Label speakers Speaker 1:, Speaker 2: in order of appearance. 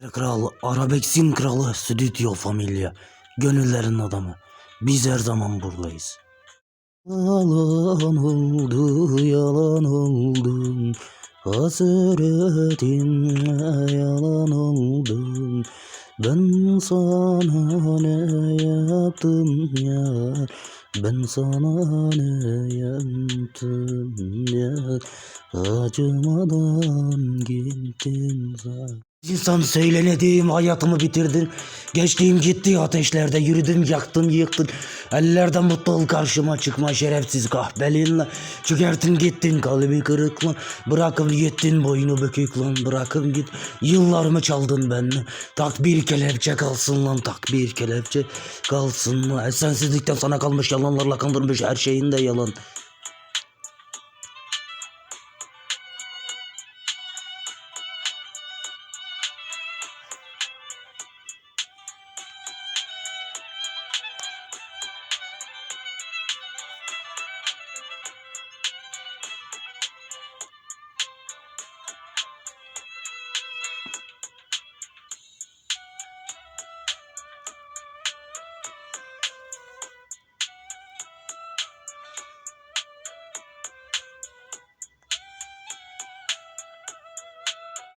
Speaker 1: Kral, Arabex'in kralı, Stüdyo Familya. Gönüllerin adamı. Biz her zaman buradayız. Yalan oldu, yalan oldun. Hasretinle yalan oldun. Ben sana ne yaptım ya? Ben sana ne yaptım ya? Acımadan gittin sen. İnsan söylenediğim hayatımı bitirdin. Geçtiğim gitti ateşlerde yürüdüm yaktın yıktın. Ellerden mutlu ol karşıma çıkma şerefsiz kahpelinle. Çökertin gittin kalbi kırık lan. Bırakıp gittin boynu bükük lan. Bırakıp git yıllarımı çaldın benden. Tak bir kelepçe kalsın lan tak bir kelepçe kalsın lan. Sensizlikten sana kalmış yalanlarla kandırmış her şeyin de yalan.